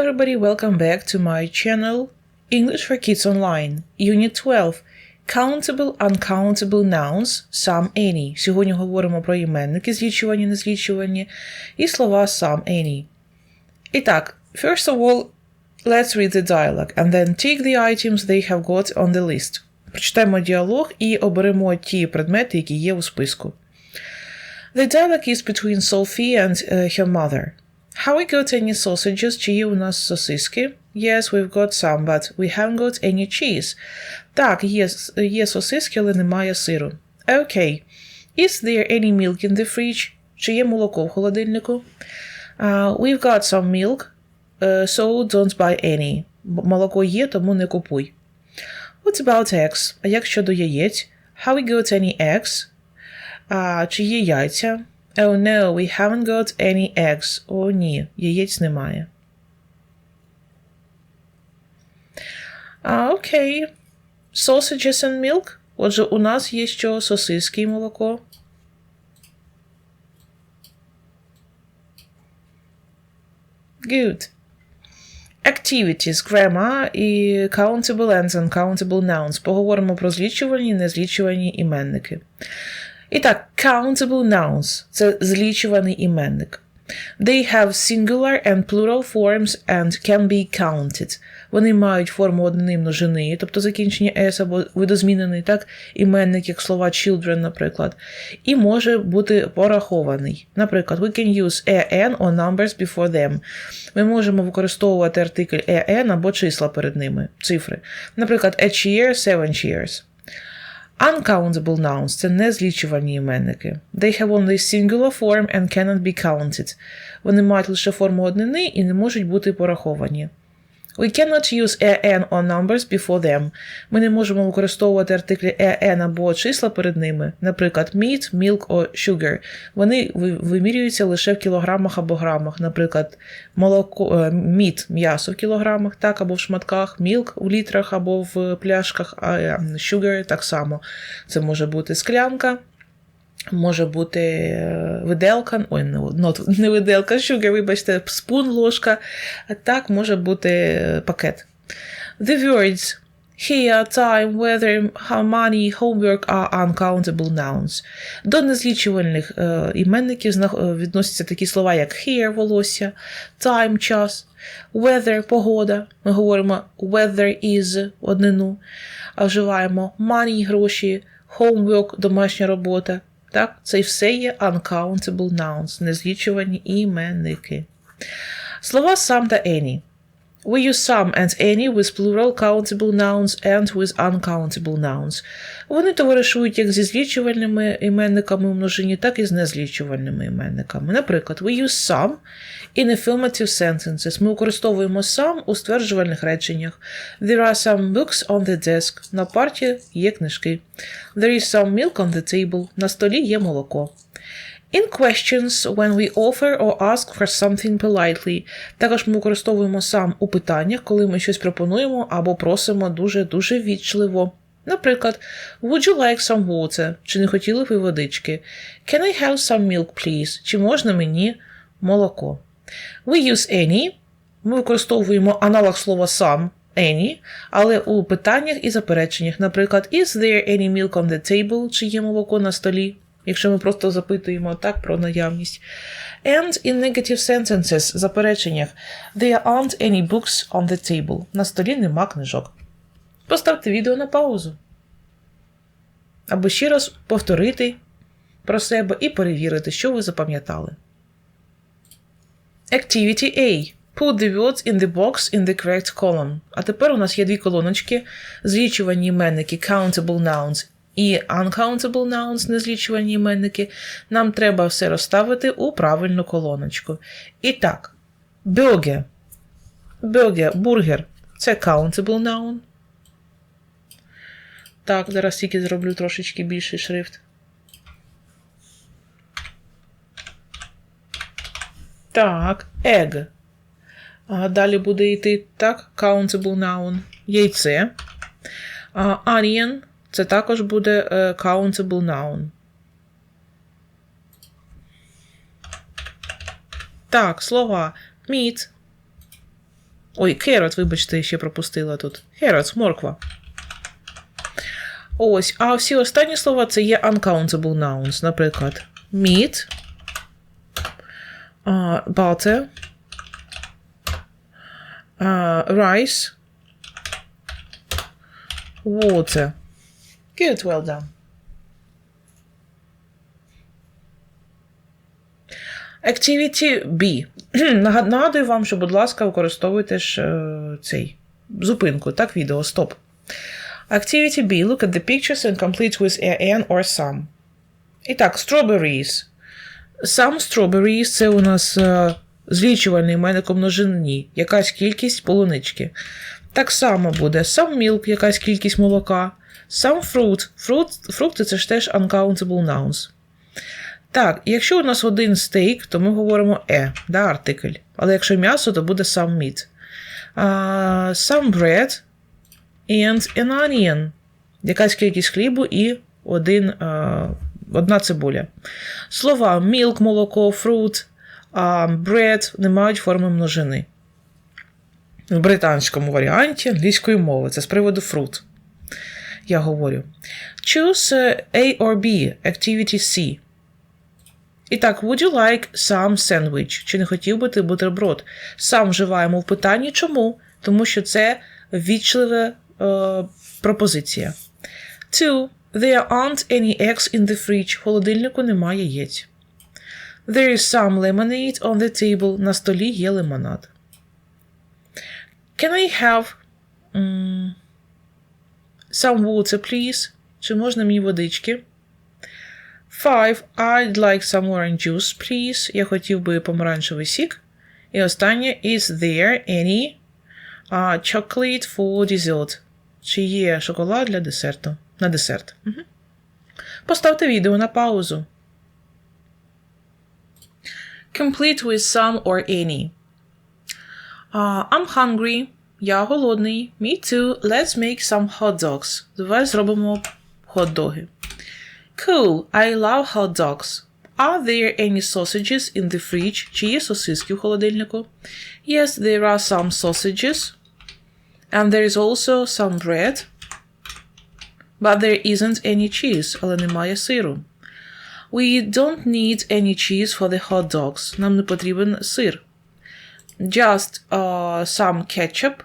everybody, welcome back to my channel English for Kids Online, Unit 12. Countable, uncountable nouns, some, any. Сьогодні говоримо про іменники, злічувані, незлічувані, і слова some, any. І так, first of all, let's read the dialogue, and then take the items they have got on the list. Прочитаємо діалог і оберемо ті предмети, які є у списку. The dialogue is between Sophie and uh, her mother. Have we got any sausages? Чи є у нас сосиски? Yes, we've got some, but we haven't got any cheese. Так, є, є сосиски, але немає сиру. Okay. Is there any milk in the fridge? Чи є молоко в холодильнику? Uh, we've got some milk, uh, so don't buy any. Б- Молоко є, тому не купуй. What about eggs? А як щодо яєць? Have we got any eggs? А, чи є яйця? Oh no, we haven't got any eggs. О, ні, яєць немає. А, окей. Sausages and milk. Отже, у нас є що сосиски і молоко. Good. Activities, grammar і countable and uncountable nouns. Поговоримо про злічувані і незлічувані іменники. І так, countable nouns – це злічуваний іменник. They have singular and plural forms and can be counted. Вони мають форму однини множини, тобто закінчення s або видозмінений, так, іменник, як слова children, наприклад, і може бути порахований. Наприклад, we can use an or numbers before them. Ми можемо використовувати артикль an або числа перед ними, цифри. Наприклад, a cheer, seven cheers. Uncountable nouns – це незлічувані іменники. They have only singular form and cannot be counted. Вони мають лише форму однини і не можуть бути пораховані. We cannot use an or numbers before them. Ми не можемо використовувати артиклі an або числа перед ними, наприклад, meat, milk or sugar. Вони вимірюються лише в кілограмах або грамах. Наприклад, молоко, е, meat – м'ясо в кілограмах, так, або в шматках, milk в літрах або в пляшках, а е, sugar так само. Це може бути склянка, Може бути е, виделка, ой, not- не виделка, sugar, вибачте, спун, ложка. А так може бути е, пакет. The words here, time, weather, how money, homework are uncountable nouns. До незлічувальних е, іменників е, відносяться такі слова, як hair, волосся, time, час, weather, погода. Ми говоримо weather is однину, а вживаємо money, гроші, homework, домашня робота. Так, це все є uncountable nouns, незлічувані іменники. Слова some та any. We use some and any with plural countable nouns and with uncountable nouns. Вони товаришують як зі злічувальними іменниками у множині, так і з незлічувальними іменниками. Наприклад, we use some in affirmative sentences. Ми використовуємо some у стверджувальних реченнях. There are some books on the desk. На парті є книжки. There is some milk on the table. На столі є молоко. In questions, when we offer or ask for something politely. Також ми використовуємо сам у питаннях, коли ми щось пропонуємо або просимо дуже-дуже вічливо. Наприклад, Would you like some water? Чи не хотіли б ви водички? Can I have some milk, please? Чи можна мені молоко? We use any. Ми використовуємо аналог слова some, any, але у питаннях і запереченнях. Наприклад, Is there any milk on the table? Чи є молоко на столі? Якщо ми просто запитуємо так про наявність. And in negative sentences, запереченнях, there aren't any books on the table. На столі нема книжок. Поставте відео на паузу. Або ще раз повторити про себе і перевірити, що ви запам'ятали. Activity A. Put the words in the box in the correct column. А тепер у нас є дві колоночки: злічувані іменники countable nouns і uncountable nouns, незлічувані іменники. Нам треба все розставити у правильну колоночку. І так, burger. Burger, бургер це countable noun. Так, зараз тільки зроблю трошечки більший шрифт. Так, egg. А, далі буде йти так, countable noun. Яйце. А, onion це також буде е, countable noun. Так, слова meat, Ой, carrot, вибачте, ще пропустила тут. Carrots, морква. Ось, а всі останні слова це є uncountable nouns, наприклад, meat, uh, butter, uh, rice, water. Good, well done. Activity B. Нагадую вам, що, будь ласка, використовуйте ж е, цей зупинку, так, відео, стоп. Activity B. Look at the pictures and complete with a n or some. І так, strawberries. Some strawberries це у нас е, злічувальний іменник у якась кількість полунички. Так само буде some milk, якась кількість молока, some fruit. Fruit фрукти це ж теж uncountable nouns. Так, якщо у нас один стейк, то ми говоримо е, да, артикль. Але якщо м'ясо, то буде some meat. Uh, some bread and an onion. Якась кількість хлібу і один, uh, одна цибуля. Слова milk, молоко, fruit, uh, bread не мають форми множини. В британському варіанті англійської мови. Це з приводу fruit. Я говорю. Choose uh, A or B, activity C. І так, would you like some sandwich? Чи не хотів би ти бутерброд? Сам вживаємо в питанні. Чому? Тому що це ввічлива е, пропозиція. Two. There aren't any eggs in the fridge. Холодильнику немає яєць. There is some lemonade on the table. На столі є лимонад. Can I have м, some water, please? Чи можна мені водички? Five. I'd like some orange juice, please. Я хотів би помаранчевий сік. І останнє is there any uh, chocolate for dessert? Чи є шоколад для десерту? На десерт. Угу. Поставте відео на паузу. Complete with some or any. Uh, I'm hungry. Я голодний. Me too. Let's make some hot dogs. Давай зробимо хот-доги. Cool, I love hot dogs. Are there any sausages in the fridge? Чи є сосиски в холодильнику? Yes, there are some sausages. And there is also some bread. But there isn't any cheese, але немає сиру. We don't need any cheese for the hot dogs. Нам не потрібен сир. Just uh, some ketchup.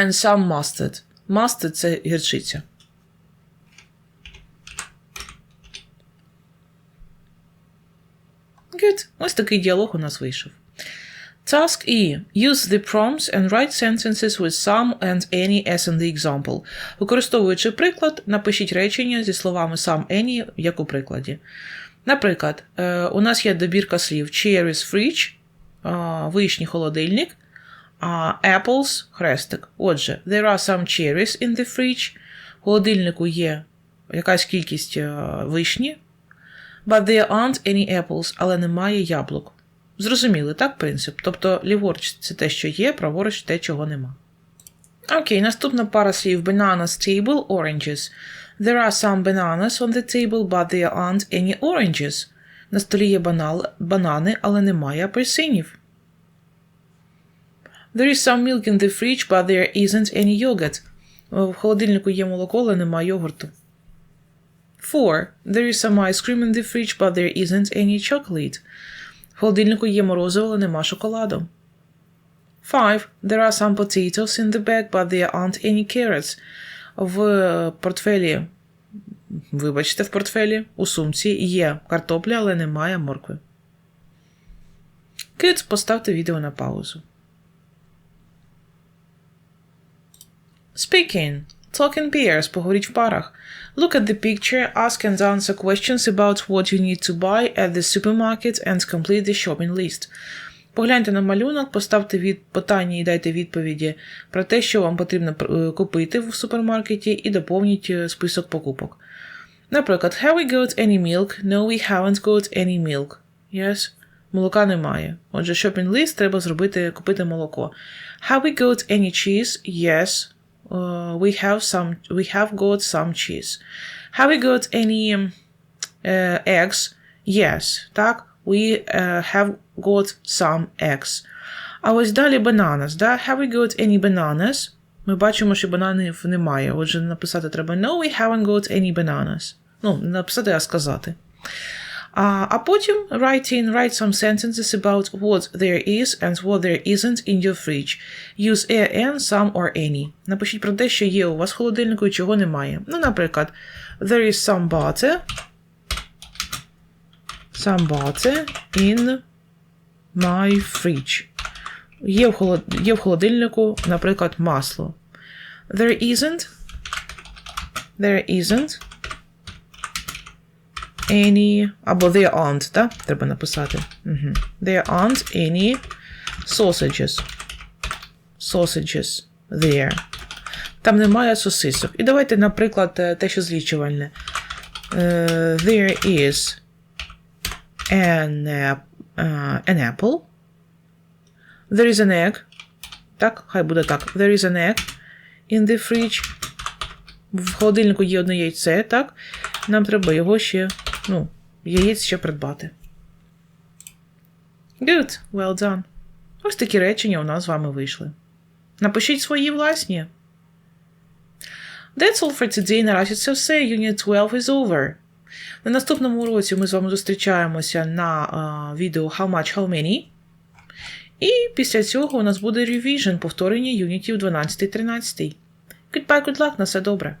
and some mustard. Mustard – це гірчиця. Good. Ось такий діалог у нас вийшов. Task E. Use the prompts and write sentences with some and any as in the example. Використовуючи приклад, напишіть речення зі словами some any, як у прикладі. Наприклад, у нас є добірка слів cherries fridge, вишні холодильник, Uh, apples – хрестик. Отже, there are some cherries in the fridge. В холодильнику є якась кількість uh, вишні. But there aren't any apples, але немає яблук. Зрозуміли, так, принцип? Тобто ліворуч це те, що є, праворуч те, чого нема. Окей, наступна пара слів bananas table, oranges. There are some bananas on the table, but there aren't any oranges. На столі є банал, банани, але немає апельсинів. There is some milk in the fridge, but there isn't any yogurt. В холодильнику є молоко, але немає йогурту. 4. There is some ice cream in the fridge, but there isn't any chocolate. В холодильнику є морозиво, але нема шоколаду. 5. There are some potatoes in the bag, but there aren't any carrots. В портфелі, вибачте, в портфелі, у сумці є картопля, але немає моркви. Kids, поставте відео на паузу. Speaking. Talk in pairs. В парах. Look at the picture, ask and answer questions about what you need to buy at the supermarket and complete the shopping list. Погляньте на малюнок, поставте від питання і дайте відповіді про те, що вам потрібно купити в супермаркеті, і доповніть список покупок. Наприклад, have we got any milk? No, we haven't got any milk. Yes. Молока немає. Отже, shopping list треба зробити, купити молоко. Have we got any cheese? Yes. Uh, we have some we have got some cheese. Have we got any uh, eggs? Yes. Так. We uh, have got some eggs. А ось далі bananas. Да? Have we got any bananas? Ми бачимо, що бананів немає. Отже, написати треба No, we haven't got any bananas. Ну, не написати, а сказати. А, а потім write in, write some sentences about what there is and what there isn't in your fridge. Use a, an, some or any. Напишіть про те, що є у вас в холодильнику і чого немає. Ну, наприклад, there is some butter. Some butter in my fridge. Є в, холод... є в холодильнику, наприклад, масло. There isn't. There isn't Any. Або there aren't, так? Треба написати. Угу. There aren't any sausages. Sausages there. Там немає сосисок. І давайте, наприклад, е, те, що злічувальне. Е, There is an, е, an apple. There is an egg. Так, хай буде так. There is an egg in the fridge. В холодильнику є одне яйце, так? Нам треба його ще, ну, яєць ще придбати. Good, well done. Ось такі речення у нас з вами вийшли. Напишіть свої власні. That's all for today. Наразі це все. Unit 12 is over. На наступному уроці ми з вами зустрічаємося на а, відео How much, how many. І після цього у нас буде revision, повторення юнітів 12-13. Goodbye, good luck, на все добре.